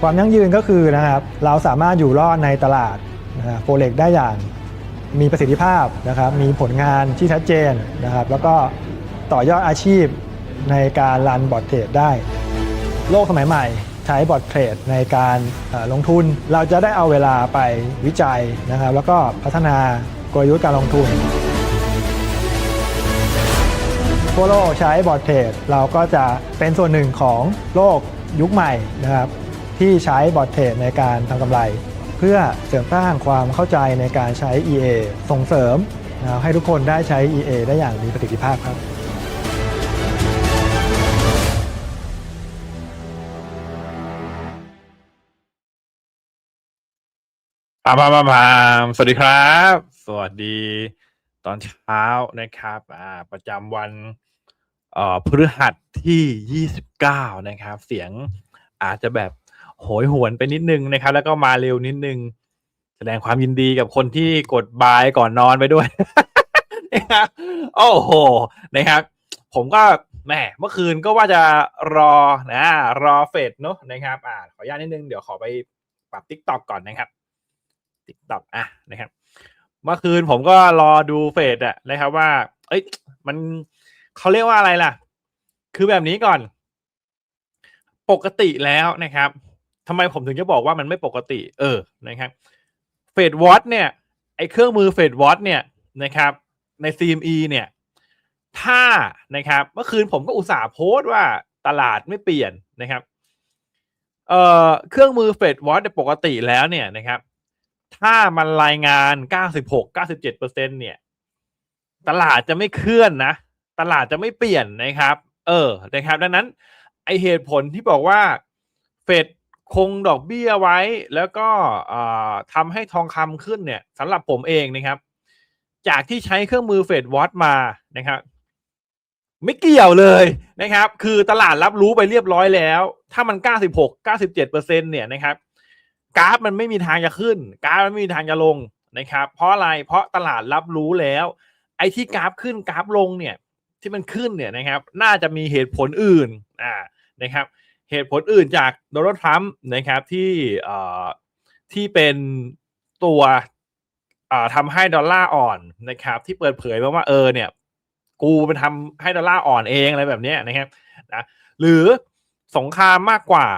ความยั่งยืนก็คือนะครับเราสามารถอยู่รอดในตลาดโฟเล็กได้อย่างมีประสิทธิภาพนะครับมีผลงานที่ชัดเจนนะครับแล้วก็ต่อยอดอาชีพในการรันบอร์ดเทรดได้ โลกสมัยใหม่ใช้บอร์ดเทรดในการลงทุน เราจะได้เอาเวลาไปวิจัยนะครับแล้วก็พัฒนากลยุทธ์การลงทุนทั่วโลกใช้บอร์ดเทรดเราก็จะเป็นส่วนหนึ่งของโลกยุคใหม่นะครับ ที่ใช้บอร์ดเทรดในการทำกำไร เพื่อเสริมสร้างความเข้าใจในการใช้ EA ส่งเสริมนะครับให้ทุกคนได้ใช้ EA ได้อย่างมีประสิทธิภาพครับปามปามปามปามสวัสดีครับ สวัสดีตอนเช้านะครับอ่าประจำวันเอ่อพฤหัสที่ 29 นะครับ เสียงอาจจะแบบ โหยหวนไปนิดนึงนะครับ แล้วก็มาเร็วนิดนึง แสดงความยินดีกับคนที่กดบายก่อนนอนไปด้วยนะครับโอ้โหนะครับ ผมก็แหมเมื่อคืนก็ว่าจะรอนะรอเฟดเนอะนะครับ อ่า ขออนุญาตนิดนึง เดี๋ยวขอไปปรับ t ิ k t o k ก่อนนะครับติ๊กตอกอะนะครับ เมื่อคืนผมก็รอดูเฟดอะนะครับว่า เอ้ย มันเขาเรียกว่าอะไรล่ะ คือแบบนี้ก่อน ปกติแล้วนะครับ ทำไมผมถึงจะบอกว่ามันไม่ปกติ เออนะครับเฟดวอตเนี่ยไอเครื่องมือเฟดวอตเนี่ยนะครับ ใน CME เนี่ย ถ้านะครับ เมื่อคืนผมก็อุตส่าห์โพสต์ว่าตลาดไม่เปลี่ยนนะครับเอ่อเครื่องมือเฟดวอตปกติแล้วเนี่ยนะครับ ถ้ามันรายงาน 96 97เปอร์เซ็นเนี่ย ตลาดจะไม่เคลื่อนนะ ตลาดจะไม่เปลี่ยนนะครับ เออนะครับ ดังนั้น ไอเหตุผลที่บอกว่าเฟด คงดอกเบี้ยไว้ แล้วก็ทำให้ทองคำขึ้นเนี่ยสำหรับผมเองนะครับ จากที่ใช้เครื่องมือเฟดวอตมานะครับ ไม่เกี่ยวเลยนะครับ คือตลาดรับรู้ไปเรียบร้อยแล้ว ถ้ามัน 96 97เปอร์เซ็นเนี่ยนะครับ กราฟมันไม่มีทางจะขึ้น กราฟมันไม่มีทางจะลงนะครับ เพราะอะไรเพราะตลาดรับรู้แล้ว ไอ้ที่กราฟขึ้นกราฟลงเนี่ย ที่มันขึ้นเนี่ยนะครับ น่าจะมีเหตุผลอื่นอ่านะครับ เหตุผลอื่นจากโดนัลด์ทรัมป์นะครับที่ที่เป็นตัวทำให้ดอลลาร์อ่อนนะครับ ที่เปิดเผยมาว่าเออเนี่ย กูเป็นทำให้ดอลลาร์อ่อนเองอะไรแบบนี้นะครับนะหรือสงครามมากกว่า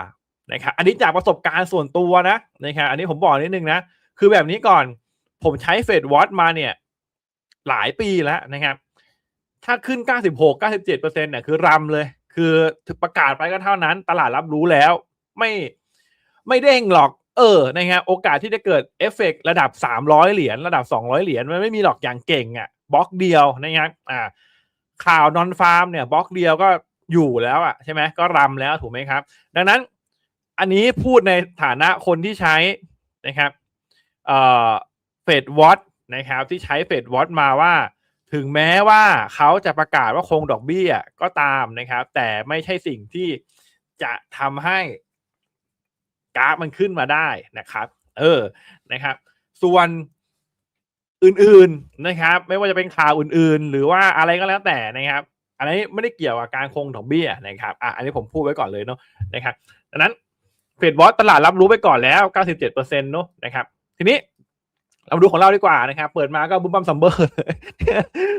นะครับอันนี้จากประสบการณ์ส่วนตัวนะนะครับอันนี้ผมบอกนิดนึงนะ คือแบบนี้ก่อนผมใช้เฟดวอตมาเนี่ย หลายปีแล้วนะครับ ถ้าขึ้น 96 97เปอร์เซ็นต์เนี่ยคือรำเลย คือประกาศไปก็เท่านั้น ตลาดรับรู้แล้ว ไม่ไม่เด้งหรอก เออนะครับโอกาสที่จะเกิดเอฟเฟกระดับ 300 เหรียญระดับ 200 เหรียญมันไม่มีหรอกอย่างเก่งอะ่ะบล็อกเดียวนะครับอ่าข่าวนอนฟาร์มเนี่ยบล็อกเดียวก็อยู่แล้วอะ่ะใช่ไหมก็รำแล้วถูกไหมครับ ดังนั้นอันนี้พูดในฐานะคนที่ใช้นะครับเอ่อเฟดวอตนะครับที่ใช้เฟดวอตมาว่า ถึงแม้ว่าเขาจะประกาศว่าคงดอกเบี้ยก็ตามนะครับ แต่ไม่ใช่สิ่งที่จะทำให้กราฟมันขึ้นมาได้นะครับ เออนะครับ ส่วนอื่นๆนะครับ ไม่ว่าจะเป็นข่าวอื่นๆ หรือว่าอะไรก็แล้วแต่นะครับ อันนี้ไม่ได้เกี่ยวกับการคงดอกเบี้ยนะครับอะอันนี้ผมพูดไว้ก่อนเลยเนาะนะครับดังนั้นเฟดวอตตลาดรับรู้ไปก่อนแล้ว 97%เนาะนะครับ ทีนี้ เราดูของเราดีกว่านะครับเปิดมาก็บุ้มบัมซัมเบอร์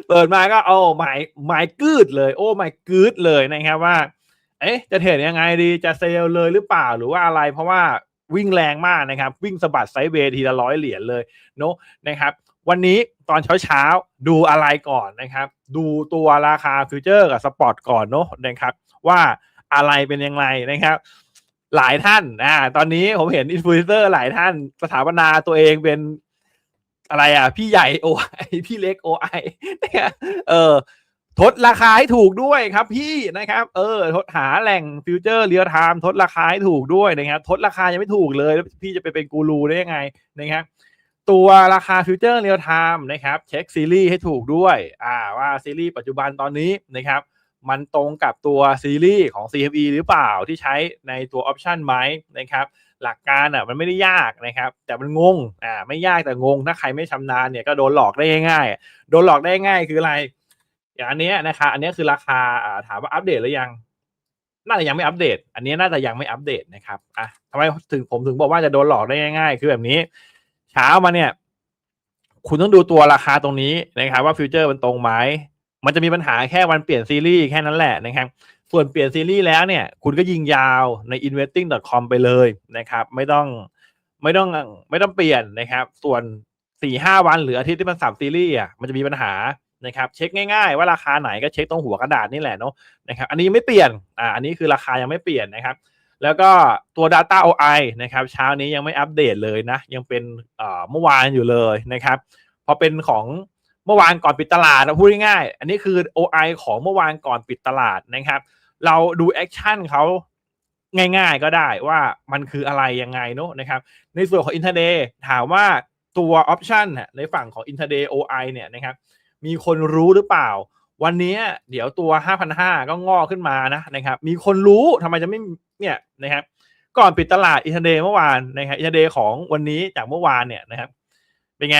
เปิดมาก็โอ้หมายหมายกืดเลย โอ้หมายกืดเลยนะครับว่า เอ๊ะจะเทรดยังไงดีจะเซลเลยหรือเปล่าหรือว่าอะไร เพราะว่าวิ่งแรงมากนะครับ วิ่งสะบัดไซด์เวทีละร้อยเหรียญเลยเนาะนะครับ วันนี้ตอนเช้าเช้าๆดูอะไรก่อนนะครับ ดูตัวราคาฟิวเจอร์กับสปอร์ตก่อนเนาะนะครับ ว่าอะไรเป็นยังไงนะครับหลายท่านอ่าตอนนี้ผมเห็นอินฟลูเอนเซอร์หลายท่านสถาปนาตัวเองเป็น อะไรอะ พี่ใหญ่โอไอพี่เล็กโอไอเออทดราคาให้ถูกด้วยครับพี่นะครับ เออ ทดหาแหล่งฟิวเจอร์เรียลไทม์ทดราคาให้ถูกด้วยนะครับทดราคายังไม่ถูกเลยแล้วพี่จะไปเป็นกูรูได้ยังไงนะครับตัวราคาฟิวเจอร์เรียลไทม์นะครับ เช็คซีรีส์ให้ถูกด้วย อ่าว่าซีรีส์ปัจจุบันตอนนี้นะครับ มันตรงกับตัวซีรีส์ของ CME หรือเปล่าที่ใช้ในตัวออปชันไหมนะครับ หลักการอะมันไม่ได้ยากนะครับ แต่มันงงอ่าไม่ยากแต่งง ถ้าใครไม่ชำนาญเนี่ยก็โดนหลอกได้ง่ายโดนหลอกได้ง่ายคืออะไร อย่างอันนี้นะครับอันนี้คือราคาอ่าถามว่าอัปเดตหรือยัง น่าจะยังไม่อัปเดต อันนี้น่าจะยังไม่อัปเดตนะครับอะทำไมถึงผมถึงบอกว่าจะโดนหลอกได้ง่าย ๆ คือแบบนี้ เช้ามาเนี่ย คุณต้องดูตัวราคาตรงนี้นะครับ ว่าฟิวเจอร์มันตรงไหมมันจะมีปัญหาแค่วันเปลี่ยนซีรีส์แค่นั้นแหละนะครับ ส่วนเปลี่ยนซีรีส์แล้วเนี่ย คุณก็ยิงยาวใน investing.com ไปเลยนะครับ ไม่ต้องไม่ต้องไม่ต้องเปลี่ยนนะครับ ส่วนสี่ห้าวันหรืออาทิตย์ที่มันสับซีรีส์อะมันจะมีปัญหานะครับ เช็คง่ายๆ ว่าราคาไหนก็เช็คตรงหัวกระดาษนี่แหละเนาะนะครับ อันนี้ไม่เปลี่ยนอ่าอันนี้คือราคายังไม่เปลี่ยนนะครับ แล้วก็ตัว Data OI นะครับ เช้านี้ยังไม่อัปเดตเลยนะ ยังเป็นเอ่อเมื่อวานอยู่เลยนะครับพอเป็นของเมื่อวานก่อนปิดตลาดนะพูดง่ายๆอันนี้คือ OI ของเมื่อวานก่อนปิดตลาดนะครับ เราดูแอคชั่นเขาง่าย ๆ ก็ได้ว่ามันคืออะไรยังไงเนอะนะครับ ในส่วนของ intraday ถามว่าตัวออปชันในฝั่งของ intraday OI เนี่ยนะครับมีคนรู้หรือเปล่า วันนี้เดี๋ยวตัว 5,500 ก็งอกขึ้นมานะนะครับมีคนรู้ทำไมจะไม่เนี่ยนะครับก่อนปิดตลาดอินเทอร์เดย์เมื่อวานนะครับอินเทอร์เดย์ของวันนี้จากเมื่อวานเนี่ยนะครับเป็นไง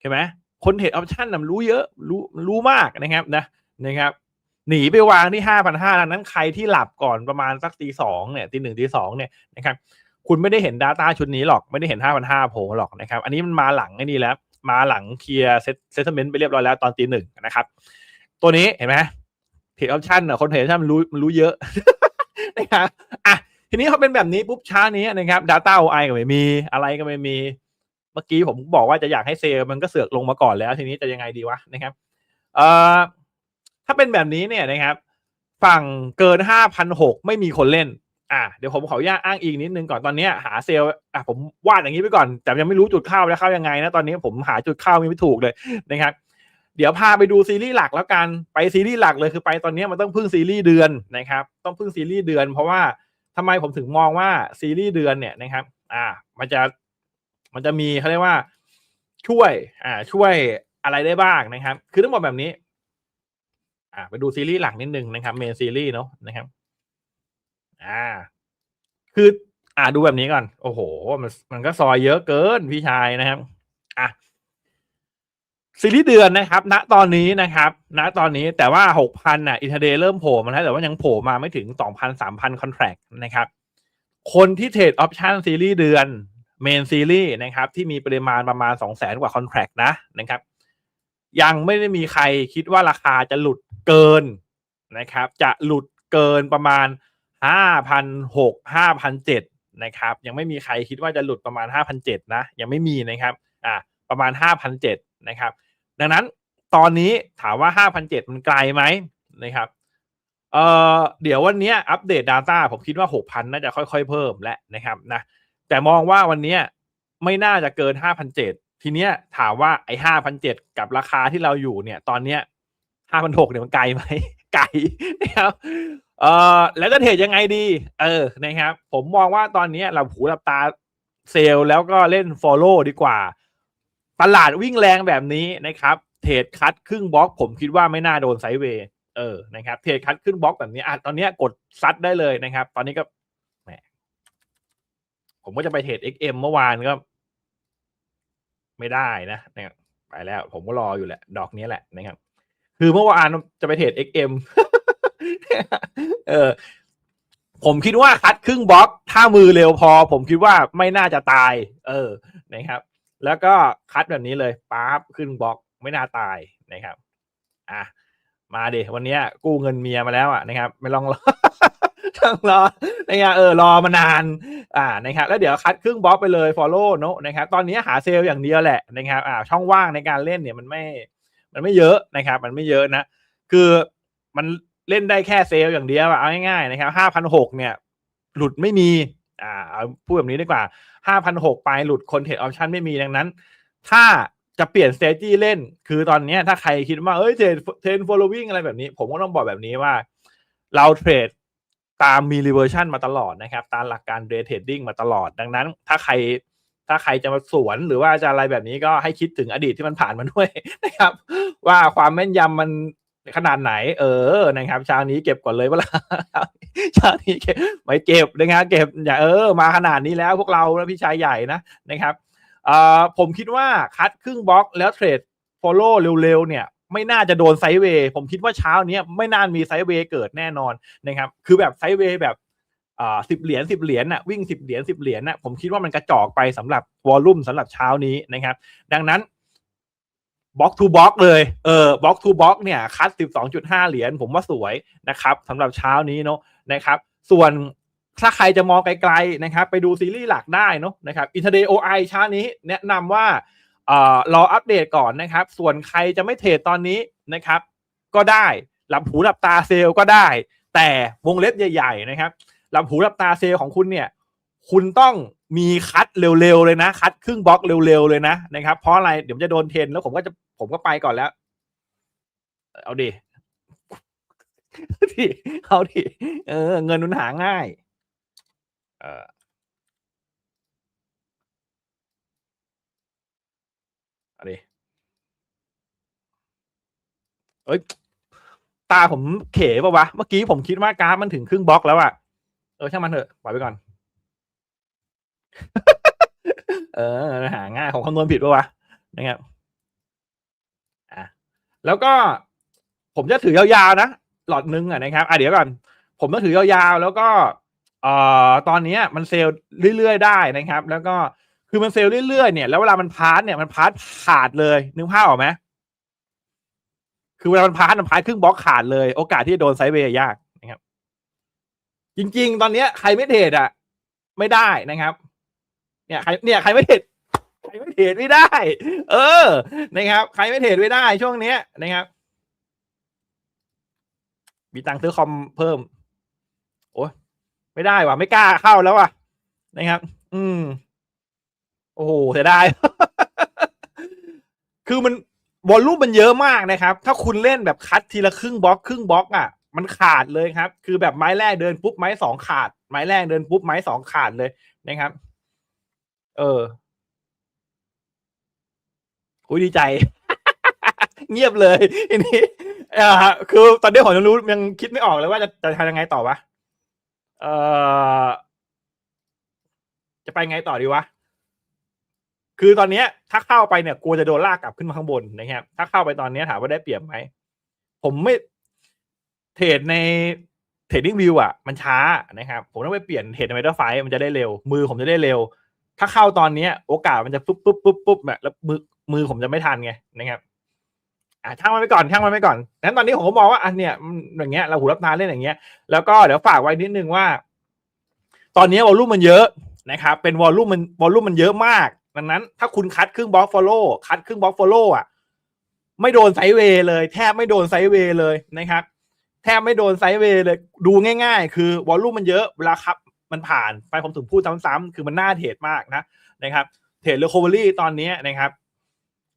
เห็นไหมคนเทรดออปชั่นนำรู้เยอะรู้รู้มากนะครับนะนะครับ หนีไปวางที่ห้าพันห้าดังนั้นใครที่หลับก่อนประมาณสักตีสองเนี่ยตีหนึ่งตีสองเนี่ยนะครับคุณไม่ได้เห็น Data ชุดนี้หรอกไม่ได้เห็นห้าพันห้าโผล่หรอกนะครับอันนี้มันมาหลังไอ้นี่แล้ว มาหลังเคลียร์เซตเมนต์ไปเรียบร้อยแล้วตอนตีหนึ่งนะครับ ตัวนี้เห็นไหมเทรดออปชั่นอะคนเทรดออปชั่นมันรู้มันรู้เยอะนะครับอะทีนี้เขาเป็นแบบนี้ปุ๊บช้านี้นะครับ Data OI ก็ไม่มีอะไรก็ไม่มี เมื่อกี้ผมบอกว่าจะอยากให้เซลล์มันก็เสือกลงมาก่อนแล้ว ทีนี้จะยังไงดีวะนะครับเอ่อ ถ้าเป็นแบบนี้เนี่ยนะครับ ฝั่งเกินห้าพันหกไม่มีคนเล่น อะเดี๋ยวผมขออนุญาตอ้างอิงนิดนึงก่อนตอนนี้หาเซลล์อะผมวาดอย่างนี้ไปก่อน แต่ยังไม่รู้จุดเข้าแล้วเข้ายังไงนะตอนนี้ผมหาจุดเข้าไม่ถูกเลยนะครับเดี๋ยวพาไปดูซีรีส์หลักแล้วกันไปซีรีส์หลักเลยคือไปตอนนี้มันต้องพึ่งซีรีส์เดือนนะครับ ต้องพึ่งซีรีส์เดือน เพราะว่าทำไมผมถึงมองว่าซีรีส์เดือนเนี่ยนะครับ อ่า มันจะมันจะมีเขาเรียกว่าช่วยอ่าช่วยอะไรได้บ้างนะครับ คือต้องบอกแบบนี้ อ่าไปดูซีรีส์หลักนิดนึงนะครับเมนซีรีส์เนาะนะครับ อ่า คือ อ่าดูแบบนี้ก่อน โอ้โห มันมันก็ซอยเยอะเกินพี่ชายนะครับ อะซีรีส์เดือนนะครับ ณตอนนี้นะครับ ณตอนนี้แต่ว่าหกพันอะอินเทเดเริ่มโผล่มาแล้วแต่ว่ายังโผล่มาไม่ถึงสองพันสามพันคอนแทรคนะครับ คนที่เทรดออปชันซีรีส์เดือนเมนซีรีส์นะครับ ที่มีปริมาณประมาณสองแสนกว่าคอนแทรคนะนะครับ ยังไม่ได้มีใครคิดว่าราคาจะหลุดเกินนะครับ จะหลุดเกินประมาณห้าพันหกห้าพันเจ็ดนะครับ ยังไม่มีใครคิดว่าจะหลุดประมาณห้าพันเจ็ดนะยังไม่มีนะครับอ่าประมาณห้าพันเจ็ดนะครับ ดังนั้นตอนนี้ถามว่าห้าพันเจ็ดมันไกลไหมนะครับเอ่อเดี๋ยววันนี้อัปเดต Data ผมคิดว่าหกพันน่าจะค่อยๆ เพิ่มและนะครับนะแต่มองว่าวันนี้ไม่น่าจะเกินห้าพันเจ็ด ทีเนี้ยถามว่าไอ้ห้าพันเจ็ดกับราคาที่เราอยู่เนี่ย ตอนเนี้ยห้าพันหกเนี่ยมันไกลไหมไกลนะครับเอ่อแล้วจะเทรดยังไงดี เออนะครับ ผมมองว่าตอนนี้เราหูหลับตาเซลแล้วก็เล่น Follow ดีกว่า ตลาดวิ่งแรงแบบนี้นะครับ เทรดคัดครึ่งบล็อก ผมคิดว่าไม่น่าโดนไซเวย์เออนะครับ เทรดคัดครึ่งบล็อกแบบนี้อะตอนนี้กดซัดได้เลยนะครับ ตอนนี้ก็แหมผมก็จะไปเทรด XM เมื่อวานก็ ไม่ได้นะนะครับไปแล้วผมก็รออยู่แหละ ดอกนี้แหละนะครับ คือเมื่อวานจะไปเทรด XM เออผมคิดว่าคัดครึ่งบล็อก ถ้ามือเร็วพอ ผมคิดว่าไม่น่าจะตาย เออนะครับ แล้วก็คัดแบบนี้เลยปั๊บขึ้นบล็อกไม่น่าตายนะครับ อะมาเดวันนี้กู้เงินเมียมาแล้วอะนะครับ ไม่ลองรอ ต้องรอนะครับเออรอมานานอ่านะครับแล้วเดี๋ยวคัดครึ่งบล็อกไปเลย follow เนอะนะครับตอนนี้หาเซลล์อย่างเดียวแหละนะครับอ่าช่องว่างในการเล่นเนี่ยมันไม่มันไม่เยอะนะครับ มันไม่เยอะนะ คือมันเล่นได้แค่เซลล์อย่างเดียวอะเอาง่ายๆนะครับห้าพันหกเนี่ย หลุดไม่มีอ่าพูดแบบนี้ดีกว่าห้าพันหกไปหลุดคนเทรดออปชันไม่มีดังนั้น ถ้าจะเปลี่ยนสเตจี้เล่น คือตอนนี้ถ้าใครคิดว่า เอ้ยเทรดเทรน following อะไรแบบนี้ ผมก็ต้องบอกแบบนี้ว่า เราเทรด ตามมี reversion มาตลอดนะครับ ตามหลักการ day trading มาตลอด ดังนั้น ถ้าใครถ้าใครจะมาสวนหรือว่าจะอะไรแบบนี้ก็ให้คิดถึงอดีตที่มันผ่านมาด้วยนะครับ ว่าความแม่นยำมันขนาดไหน เออนะครับเช้านี้เก็บก่อนเลยเวลาเช้านี้เก็บไม่เก็บนะครับเก็บอย่าเออ มาขนาดนี้แล้วพวกเราแล้วพี่ชายใหญ่นะนะครับเอ่อผมคิดว่าคัดครึ่งบล็อกแล้วเทรด follow เร็วๆเนี่ย ไม่น่าจะโดนไซด์เวย์ผมคิดว่าเช้าเนี้ยไม่น่ามีไซด์เวย์เกิดแน่นอนนะครับ คือแบบไซด์เวย์แบบอ่าสิบเหรียญสิบเหรียญน่ะวิ่งสิบเหรียญสิบเหรียญน่ะผมคิดว่ามันกระจอกไปสำหรับวอลลุ่มสำหรับเช้านี้นะครับ ดังนั้นบล็อกทูบล็อกเลย เออบล็อกทูบล็อกเนี่ย คัดสิบสองจุดห้าเหรียญผมว่าสวยนะครับสำหรับเช้านี้เนาะนะครับ ส่วนถ้าใครจะมองไกลๆนะครับ ไปดูซีรีส์หลักได้เนาะนะครับอินเทอร์เดย์โอไอเช้านี้แนะนำว่า รออัปเดตก่อนนะครับ ส่วนใครจะไม่เทรดตอนนี้นะครับ ก็ได้หลับหูหลับตาเซลล์ก็ได้ แต่วงเล็บใหญ่ๆนะครับหลับหูหลับตาเซลล์ของคุณเนี่ย คุณต้องมีคัดเร็วๆเลยนะ คัดครึ่งบล็อกเร็วๆเลยนะนะครับ เพราะอะไรเดี๋ยวมันจะโดนเทรนแล้วผมก็จะผมก็ไปก่อนแล้ว เอาดิดิเอาดิเออ เงินมันหาง่าย เออ เอาดิ เอ้ย ตาผมเขป่าวะ เมื่อกี้ผมคิดว่ากราฟมันถึงครึ่งบล็อกแล้วอะเออช่างมันเถอะปล่อยไปก่อน เออ หาง่ายของคำนวณผิดป่าวะนะครับอะแล้วก็ผมจะถือยาวๆนะหลอดนึงอะนะครับอะเดี๋ยวก่อน ผมต้องถือยาวๆ แล้วก็เอ่อตอนนี้มันเซลล์เรื่อยๆได้นะครับ แล้วก็คือมันเซลล์เรื่อยๆเนี่ยแล้วเวลามันพาร์ทเนี่ยมันพาร์ทขาดเลยนึกภาพออกไหม คือเวลามันพาร์ทมันพาร์ทครึ่งบล็อกขาดเลย โอกาสที่จะโดนไซด์เวย์ยากนะครับ จริง ๆ ตอนเนี้ยใครไม่เทรดอะ ไม่ได้นะครับ เนี่ยใครเนี่ยใครไม่เทรดใครไม่เทรดไม่ได้ เออ นะครับ ใครไม่เทรดไม่ได้ช่วงเนี้ยนะครับ มีตังค์ซื้อคอมเพิ่ม โอ้ยไม่ได้ว่ะ ไม่กล้าเข้าแล้วว่ะ นะครับ อืม โอ้โหเสียดาย คือมัน วอลลุ่มมันเยอะมากนะครับ ถ้าคุณเล่นแบบคัดทีละครึ่งบล็อกครึ่งบล็อกอะ มันขาดเลยครับ คือแบบไม้แรกเดินปุ๊บไม้สองขาด ไม้แรกเดินปุ๊บไม้สองขาดเลยนะครับ เอออุ้ยดีใจ เงียบเลยทีนี้อ่าคือตอนนี้ผมยังรู้ยังคิดไม่ออกเลยว่าจะจะทำยังไงต่อวะเออจะไปไงต่อดีวะ คือตอนนี้ถ้าเข้าไปเนี่ยกลัวจะโดนลากกลับขึ้นมาข้างบนนะครับถ้าเข้าไปตอนนี้ถามว่าได้เปรียบไหมผมไม่เทรดในเทรดดิ้งวิวอะมันช้านะครับผมต้องไปเปลี่ยนเทรดในเมตาไฟมันจะได้เร็ว มือผมจะได้เร็ว ถ้าเข้าตอนนี้โอกาสมันจะปุ๊บปุ๊บปุ๊บปุ๊บแบบแล้วมือมือผมจะไม่ทันไงนะครับอ่าช่างมันไปก่อนช่างมันไปก่อนนั้นตอนนี้ผมก็มองว่าอันเนี้ยอย่างเงี้ยเราหูรับตาเล่นอย่างเงี้ยแล้วก็เดี๋ยวฝากไว้นิดนึงว่า ตอนนี้วอลลุ่มมันเยอะนะครับ เป็นวอลลุ่มมันวอลลุ่มมันเยอะมาก ดังนั้นถ้าคุณคัดครึ่งบล็อกฟอลโล่คัดครึ่งบล็อกฟอลโล่อะไม่โดนไซเวย์เลย แทบไม่โดนไซเวย์เลยนะครับ แทบไม่โดนไซเวย์เลย ดูง่ายๆ คือวอลลุ่มมันเยอะเวลาครับ มันผ่านไปผมถึงพูดซ้ำๆคือมันน่าเทรดมากนะนะครับ เทรดเรคโคเวอรี่ตอนนี้นะครับ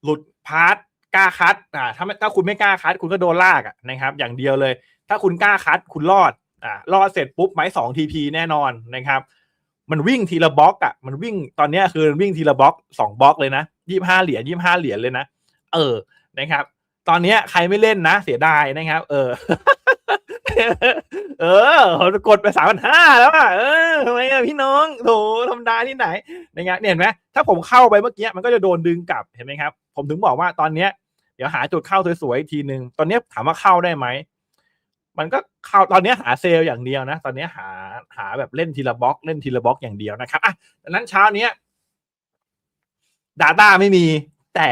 หลุดพาร์ทกล้าคัดอ่าถ้าถ้าคุณไม่กล้าคัด คุณก็โดนลากอะนะครับ อย่างเดียวเลย ถ้าคุณกล้าคัดคุณรอดอ่ารอดเสร็จปุ๊บไม้สองทีพีแน่นอนนะครับ มันวิ่งทีละบล็อกอะมันวิ่งตอนนี้คือมันวิ่งทีละบล็อกสองบล็อกเลยนะยี่ห้าเหรียญยี่ห้าเหรียญเลยนะเออนะครับ ตอนนี้ใครไม่เล่นนะ เสียดายนะครับ เออ เออกดไปสามพันห้าแล้วอะเออทำไมอะพี่น้องโถธรรมดาที่ไหนนะครับเนี่ยเห็นไหมถ้าผมเข้าไปเมื่อกี้มันก็จะโดนดึงกลับเห็นไหมครับ ผมถึงบอกว่าตอนเนี้ยเดี๋ยวหาจุดเข้าสวยๆอีกทีหนึ่งตอนนี้ถามว่าเข้าได้ไหม มันก็เข้าตอนนี้หาเซลล์อย่างเดียวนะ ตอนนี้หาหาแบบเล่นทีละบล็อก เล่นทีละบล็อกอย่างเดียวนะครับอะดังนั้นเช้าเนี้ย Data ไม่มีแต่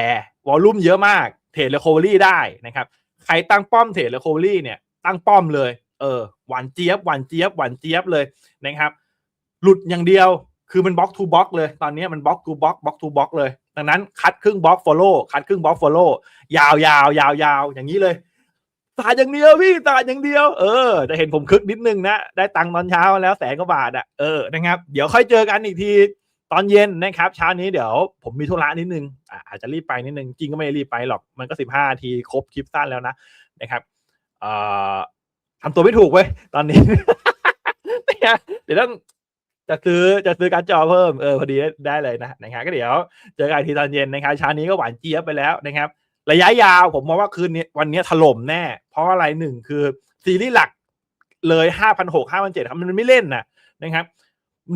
วอลลุ่มเยอะมากเทรดเรคโคเวอรี่ได้นะครับ ใครตั้งป้อมเทรดเรคโคเวอรี่เนี่ย ตั้งป้อมเลย เออหวานเจี๊ยบหวานเจี๊ยบหวานเจี๊ยบเลยนะครับ หลุดอย่างเดียวคือมันบล็อกทูบล็อกเลย ตอนนี้มันบล็อกทูบล็อกบล็อกทูบล็อกเลย ดังนั้นคัดครึ่งบล็อกฟอลโล่คัดครึ่งบล็อกฟอลโล่ยาวยาวยาวยาวอย่างนี้เลย ตาดอย่างเดียวพี่ตาดอย่างเดียว เออ จะเห็นผมคึกนิดนึงนะ ได้ตังค์ตอนเช้าแล้วแสนกว่าบาทอะ เออ นะครับ เดี๋ยวค่อยเจอกันอีกทีตอนเย็นนะครับ เช้านี้เดี๋ยวผมมีธุระนิดนึง อาจจะรีบไปนิดนึง จริงก็ไม่รีบไปหรอก มันก็สิบห้าทีครบคลิปสั้นแล้วนะ นะครับเอ่อทำตัวไม่ถูกเว้ยตอนนี้เนี่ยเดี๋ยวต้องจะซื้อจะซื้อการดจอเพิ่ม เออพอดีได้เลยนะนะครับก็เดี๋ยวเจอกันทีตอนเย็นนะครับเช้านี้ก็หวานเจี๊ยบไปแล้วนะครับ ระยะยาวผมมองว่าคืนนี้วันนี้ถล่มแน่ เพราะอะไรหนึ่งคือ ซีรีส์หลักเลยห้าพันหกห้าพันเจ็ดมันไม่เล่นนะนะครับ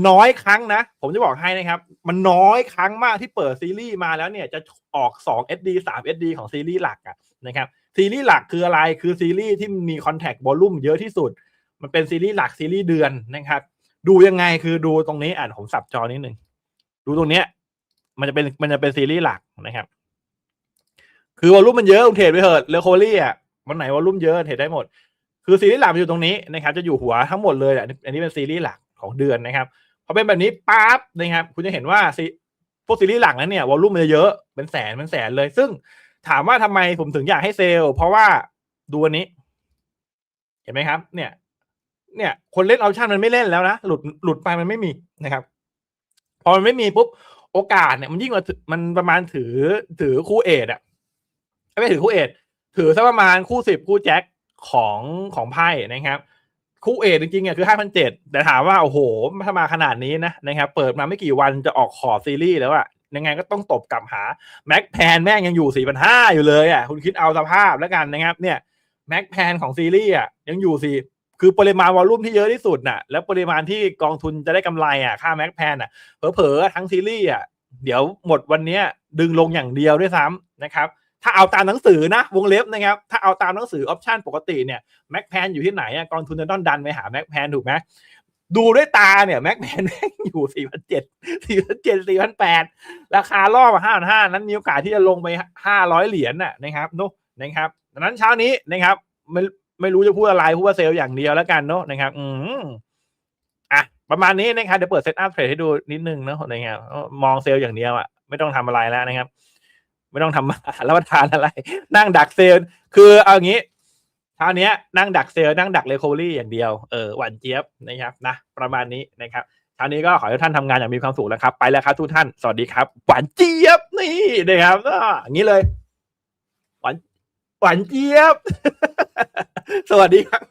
น้อยครั้งนะ ผมจะบอกให้นะครับ มันน้อยครั้งมากที่เปิดซีรีส์มาแล้วเนี่ยจะออก 2 SD 3 SD ของซีรีส์หลักอะนะครับซีรีส์หลักคืออะไรคือซีรีส์ที่มีคอนแทควอลลุ่มเยอะที่สุด มันเป็นซีรีส์หลักซีรีส์เดือนนะครับ ดูยังไงคือดูตรงนี้อ่านผมสับจอนิดหนึ่งดูตรงเนี้ย มันจะเป็นมันจะเป็นซีรีส์หลักนะครับ คือวอลลุ่มมันเยอะเทรดไปเถอะเลโคลี่อะวันไหนวอลลุ่มเยอะเทรดได้หมด คือซีรีส์หลักมันอยู่ตรงนี้นะครับ จะอยู่หัวทั้งหมดเลยอะอันนี้เป็นซีรีส์หลักของเดือนนะครับพอเป็นแบบนี้ปั๊บนะครับ คุณจะเห็นว่าซีพวกซีรีส์หลักนั้นเนี่ยวอลลุ่มมันจะเยอะเป็นแสนเป็นแสนเลย ซึ่งถามว่าทำไมผมถึงอยากให้เซลล์เพราะว่าดูอันนี้ เห็นไหมครับ เนี่ย เนี่ย คนเล่นออปชั่นมันไม่เล่นแล้วนะหลุดหลุดไปมันไม่มีนะครับ พอมันไม่มีปุ๊บโอกาสเนี่ยมันยิ่งกว่าถือมันประมาณถือถือคู่เอดอะ ไม่ถือคู่เอดถือสักประมาณคู่สิบคู่แจ็คของของไพ่นะครับ คู่เอดจริงๆอะคือห้าพันเจ็ดแต่ถามว่า โอ้โหถ้ามาขนาดนี้นะนะครับ เปิดมาไม่กี่วันจะออกขอบซีรีส์แล้วอะยังไงก็ต้องตบกลับหา แม็กแพนแม่งยังอยู่สี่พันห้าอยู่เลยอะคุณคิดเอาสภาพแล้วกันนะครับ เนี่ยแม็กแพนของซีรีส์อะยังอยู่สี่คือปริมาณวอลลุ่มที่เยอะที่สุดน่ะ แล้วปริมาณที่กองทุนจะได้กำไรอะค่าแม็กแพนอะเผลอๆทั้งซีรีส์อะเดี๋ยวหมดวันนี้ดึงลงอย่างเดียวด้วยซ้ำนะครับ ถ้าเอาตามหนังสือนะ วงเล็บนะครับ ถ้าเอาตามหนังสือออปชันปกติเนี่ยแม็กแพนอยู่ที่ไหนกองทุนจะต้องดันไปหาแม็กแพนถูกไหมดูด้วยตาเนี่ยแม็กแพนแม่งอยู่สี่พันเจ็ดสี่พันเจ็ดสี่พันแปดราคารอบห้าพันห้านั้นมีโอกาสที่จะลงไปห้าร้อยเหรียญน่ะนะครับเนอะนะครับดังนั้นเช้านี้นะครับไม่ไม่รู้จะพูดอะไรพูดว่าเซลล์อย่างเดียวแล้วกันเนอะนะครับ อืมอะประมาณนี้นะครับเดี๋ยวเปิดเซตอัพเทรดให้ดูนิดนึงเนอะนะครับมองเซลล์อย่างเดียวอะไม่ต้องทำอะไรแล้วนะครับ ไม่ต้องทำรับประทานอะไร นั่งดักเซลล์คือเอางี้เช้านี้นั่งดักเซลล์นั่งดักเลโคลี่อย่างเดียวเออหวานเจี๊ยบนะครับนะประมาณนี้นะครับเช้านี้ก็ขอให้ท่านทำงานอย่างมีความสุขแล้วครับ ไปแล้วครับทุกท่านสวัสดีครับหวานเจี๊ยบนี่นะครับก็อย่างนี้เลยหวานหวานเจี๊ยบ สวัสดีครับ